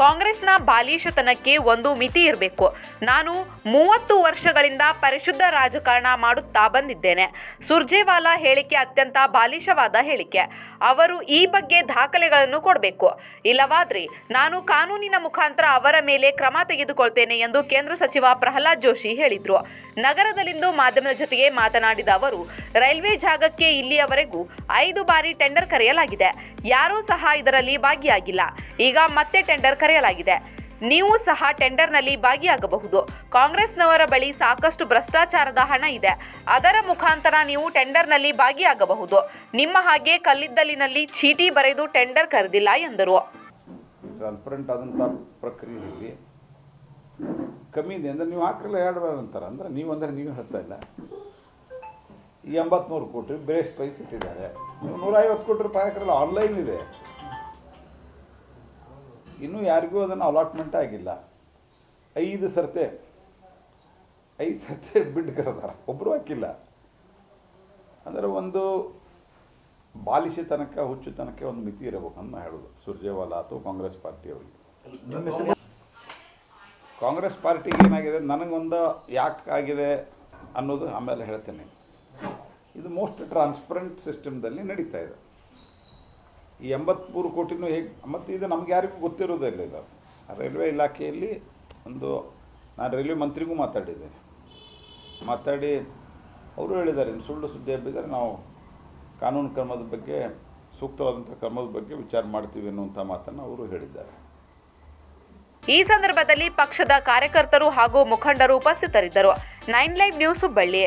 ಕಾಂಗ್ರೆಸ್ನ ಬಾಲಿಶತನಕ್ಕೆ ಒಂದು ಮಿತಿ ಇರಬೇಕು. ನಾನು ಮೂವತ್ತು ವರ್ಷಗಳಿಂದ ಪರಿಶುದ್ಧ ರಾಜಕಾರಣ ಮಾಡುತ್ತಾ ಬಂದಿದ್ದೇನೆ. ಸುರ್ಜೇವಾಲಾ ಹೇಳಿಕೆ ಅತ್ಯಂತ ಬಾಲಿಶವಾದ ಹೇಳಿಕೆ. ಅವರು ಈ ಬಗ್ಗೆ ದಾಖಲೆಗಳನ್ನು ಕೊಡಬೇಕು. ಇಲ್ಲವಾದ್ರೆ ನಾನು ಕಾನೂನಿನ ಮುಖಾಂತರ ಅವರ ಮೇಲೆ ಕ್ರಮ ತೆಗೆದುಕೊಳ್ತೇನೆ ಎಂದು ಕೇಂದ್ರ ಸಚಿವ ಪ್ರಹ್ಲಾದ್ ಜೋಶಿ ಹೇಳಿದರು. ನಗರದಲ್ಲಿಂದು ಮಾಧ್ಯಮದ ಜೊತೆಗೆ ಮಾತನಾಡಿದ ಅವರು, ರೈಲ್ವೆ ಜಾಗಕ್ಕೆ ಇಲ್ಲಿಯವರೆಗೂ ಐದು ಬಾರಿ ಟೆಂಡರ್ ಕರೆಯಲಾಗಿದೆ. ಯಾರೂ ಸಹ ಇದರಲ್ಲಿ ಭಾಗಿಯಾಗಿಲ್ಲ. ಈಗ ಮತ್ತೆ ಟೆಂಡರ್ ಕರೆಯಲಾಗಿದೆ. ನೀವು ಸಹ ಟೆಂಡರ್ನಲ್ಲಿ ಭಾಗಿಯಾಗಬಹುದು. ಕಾಂಗ್ರೆಸ್ನವರ ಬಳಿ ಸಾಕಷ್ಟು ಭ್ರಷ್ಟಾಚಾರದ ಹಣ ಇದೆ. ಅದರ ಮುಖಾಂತರ ನೀವು ಟೆಂಡರ್ನಲ್ಲಿ ಭಾಗಿಯಾಗಬಹುದು. ನಿಮ್ಮ ಹಾಗೆ ಕಲ್ಲಿದ್ದಲಿನಲ್ಲಿ ಚೀಟಿ ಬರೆದು ಟೆಂಡರ್ ಕರೆದಿಲ್ಲ ಎಂದರು. ಪ್ರಕ್ರಿಯೆಯಲ್ಲಿ ಕಮ್ಮಿ ಇದೆ. ಅಂದರೆ ನೀವು ಹಾಕಿರಲ್ಲ ಎರಡು ಅಂತಾರೆ. ಅಂದರೆ ನೀವು ಅಂದರೆ ನೀವು ಹೇಳ್ತಾ ಇಲ್ಲ. ಈ ಎಂಬತ್ಮೂರು ಕೋಟಿ ಬೇಸ್ ಪ್ರೈಸ್ ಇಟ್ಟಿದ್ದಾರೆ. ನೀವು ನೂರೈವತ್ತು ಕೋಟಿ ರೂಪಾಯಿ ಹಾಕಿರಲ್ಲ. ಆನ್ಲೈನ್ ಇದೆ. ಇನ್ನೂ ಯಾರಿಗೂ ಅದನ್ನು ಅಲಾಟ್ಮೆಂಟ್ ಆಗಿಲ್ಲ. ಐದು ಸರ್ತೆ ಐದು ಸರ್ತೆ ಬಿಡ್ ಕರೆದಾರ. ಒಬ್ಬರು ಹಾಕಿಲ್ಲ. ಅಂದರೆ ಒಂದು ಬಾಲಿಶತನಕ ಹುಚ್ಚುತನಕ್ಕೆ ಒಂದು ಮಿತಿ ಇರಬೇಕು ಅಂತ ಹೇಳೋದು. ಸುರ್ಜೇವಾಲಾ ಅಥವಾ ಕಾಂಗ್ರೆಸ್ ಪಾರ್ಟಿಯವರಿಗೆ ಕಾಂಗ್ರೆಸ್ ಪಾರ್ಟಿಗೆ ಏನಾಗಿದೆ? ನನಗೊಂದು ಯಾಕಾಗಿದೆ ಆಗಿದೆ ಅನ್ನೋದು ಆಮೇಲೆ ಹೇಳ್ತೇನೆ. ಇದು ಮೋಸ್ಟ್ ಟ್ರಾನ್ಸ್ಪರೆಂಟ್ ಸಿಸ್ಟಮ್ದಲ್ಲಿ ನಡೀತಾ ಇದೆ. ಈ ಎಂಬತ್ತ್ಮೂರು ಕೋಟಿನೂ ಹೇಗೆ, ಮತ್ತು ಇದು ನಮ್ಗೆ ಯಾರಿಗೂ ಗೊತ್ತಿರೋದಿಲ್ಲ ಇದು. ರೈಲ್ವೆ ಇಲಾಖೆಯಲ್ಲಿ ಒಂದು, ನಾನು ರೈಲ್ವೆ ಮಂತ್ರಿಗೂ ಮಾತಾಡಿದ್ದೇನೆ ಮಾತಾಡಿ ಅವರು ಹೇಳಿದ್ದಾರೆ ಸುಳ್ಳು ಸುದ್ದಿ ಹಬ್ಬಿದರೆ ನಾವು ಕಾನೂನು ಕ್ರಮದ ಬಗ್ಗೆ, ಸೂಕ್ತವಾದಂಥ ಕ್ರಮದ ಬಗ್ಗೆ ವಿಚಾರ ಮಾಡ್ತೀವಿ ಅನ್ನುವಂಥ ಮಾತನ್ನು ಅವರು ಹೇಳಿದ್ದಾರೆ. ಈ ಸಂದರ್ಭದಲ್ಲಿ ಪಕ್ಷದ ಕಾರ್ಯಕರ್ತರು ಹಾಗೂ ಮುಖಂಡರು ಉಪಸ್ಥಿತರಿದ್ದರು. Nine live news Hubballi